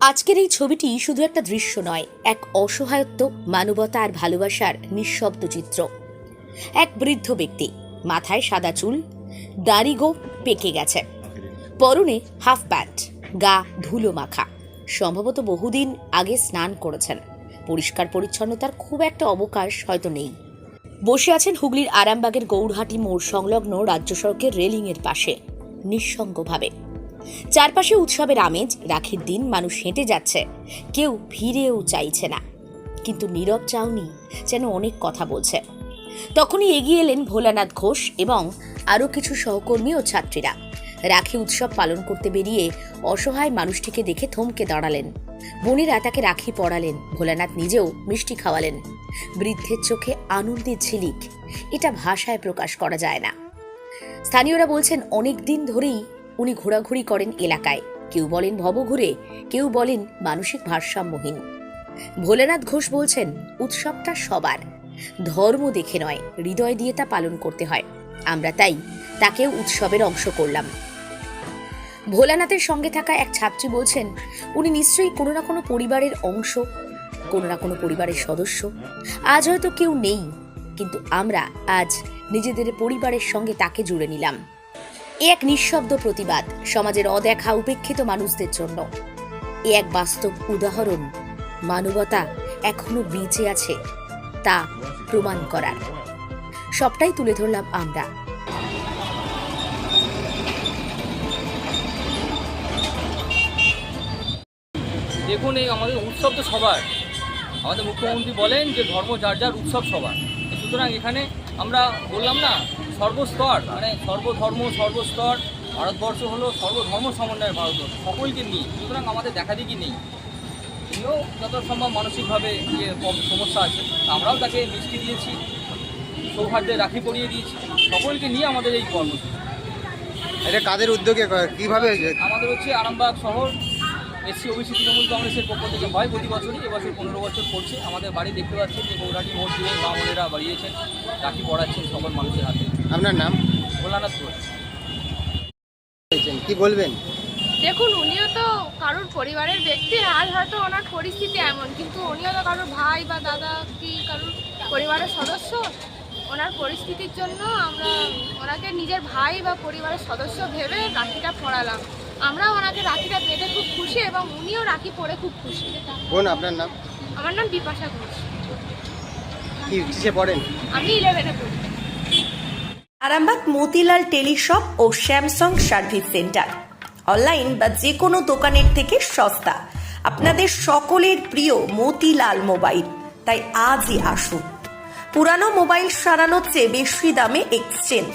আজকের এই ছবিটি শুধু একটা দৃশ্য নয়, এক অসহায়ত্ব, মানবতা আর ভালোবাসার নিঃশব্দ চিত্র। এক বৃদ্ধ ব্যক্তি, মাথায় সাদা চুল দাড়িগো পেকে গেছে। পরনে হাফ প্যান্ট, গা ধুলো মাখা। সম্ভবত বহুদিন আগে স্নান করেছেন। পরিষ্কার পরিচ্ছন্নতার খুব একটা অবকাশ হয়তো নেই। বসে আছেন হুগলির আরামবাগের গৌরহাটি মোড় সংলগ্ন রাজ্য সড়কের রেলিংয়ের পাশে। নিঃসঙ্গভাবে চারপাশে উৎসবের আমেজ, রাখির দিন মানুষ হেঁটে যাচ্ছে। কেউ ফিরেও চাইছে না। কিন্তু নীরব চাউনি যেন অনেক কথা বলছে। তখনই এগিয়ে এলেন ভোলানাথ ঘোষ এবং আরও কিছু সহকর্মী ও ছাত্রীরা। রাখি উৎসব পালন করতে বেরিয়ে অসহায় মানুষটিকে দেখে থমকে দাঁড়ালেন। বোনেরা তাকে রাখি পড়ালেন ভোলানাথ নিজেও মিষ্টি খাওয়ালেন। বৃদ্ধের চোখে আনন্দের ঝিলিক, এটা ভাষায় প্রকাশ করা যায় না। স্থানীয়রা বলছেন, অনেক দিন ধরেই উনি ঘোরাঘুরি করেন এলাকায়। কেউ বলেন ভবঘুরে, কেউ বলেন মানসিক ভারসাম্যহীন। ভোলেনাথ ঘোষ বলছেন, উৎসবটা সবার। ধর্ম দেখে নয়, হৃদয় দিয়ে তা পালন করতে হয়। আমরা তাই তাকেও উৎসবের অংশ করলাম। ভোলানাথের সঙ্গে থাকা এক ছাত্রী বলছেন, উনি নিশ্চয়ই কোনো না কোনো পরিবারের অংশ, কোনো না কোনো পরিবারের সদস্য। আজ হয়তো কেউ নেই, কিন্তু আমরা আজ নিজেদের পরিবারের সঙ্গে তাকে জুড়ে নিলাম। এ এক নিঃশব্দ প্রতিবাদ সমাজের অদেখা উপেক্ষিত মানুষদের জন্য। এ এক বাস্তব উদাহরণ মানবতা এখনও বেঁচে আছে, তা প্রমাণ করার। সবটাই তুলে ধরলাম আমরা। দেখুন এই আমাদের উৎসব তো সবার। আমাদের মুখ্যমন্ত্রী বলেন যে ধর্ম যার যার উৎসব সবার। সুতরাং এখানে আমরা বললাম না সর্বস্তর মানে সর্বধর্ম সর্বস্তর ভারতবর্ষ হলো সর্বধর্ম সমন্বয়ের ভারতবর্ষ সকলকে নিয়ে সুতরাং আমাদের দেখা দেখি নেই তিনিও যত সম্ভব মানসিকভাবে যে সমস্যা আছে আমরাও তাকে মিষ্টি দিয়েছি সৌহার্দ্যে রাখি পরিয়ে দিয়েছি সকলকে নিয়ে আমাদের এই কর্মসূচি এটা কাদের উদ্যোগে কীভাবে? আমাদের হচ্ছে আরামবাগ শহর এসসি ওবিসি তৃণমূল কংগ্রেসের পক্ষ থেকে হয় প্রতি বছরই এবছর পনেরো বছর পড়ছে। আমাদের বাড়ি দেখতে পাচ্ছেন যে গৌরাটি মোড় দিয়ে মা বোনেরা বাড়িয়েছেন রাখি পড়াচ্ছেন সকল মানুষের হাতে। আপনার নাম? ভোলানাথ ঘোষ। কি বলবেন? দেখুন উনিও তো কারোর পরিবারের ব্যক্তি আর হয়তো ওনার পরিস্থিতি এমন কিন্তু উনিও তো কারোর ভাই বা দাদা কি কারোর পরিবারের সদস্য? ওনার পরিস্থিতির জন্য আমরা ওনাকে নিজের ভাই বা পরিবারের সদস্য ভেবে রাখিটা পড়ালাম। আমরা ওনাকে রাখিটা খুব খুশি এবং উনিও রাখি পরে খুব খুশি। বোন আপনার নাম? আমার নাম বিপাশা ঘোষ। কি কিসে পড়েন? আমি ইলেভেনে পড়ি। আরামবাগ মতিলাল টেলিশপ ও স্যামসাং সার্ভিস সেন্টার। অনলাইন বা যে কোনো দোকানের থেকে সস্তা। আপনাদের সকলের প্রিয় মতিলাল মোবাইল। তাই আজই আসুন। পুরানো মোবাইল সারানোর চেয়ে বেশি দামে এক্সচেঞ্জ।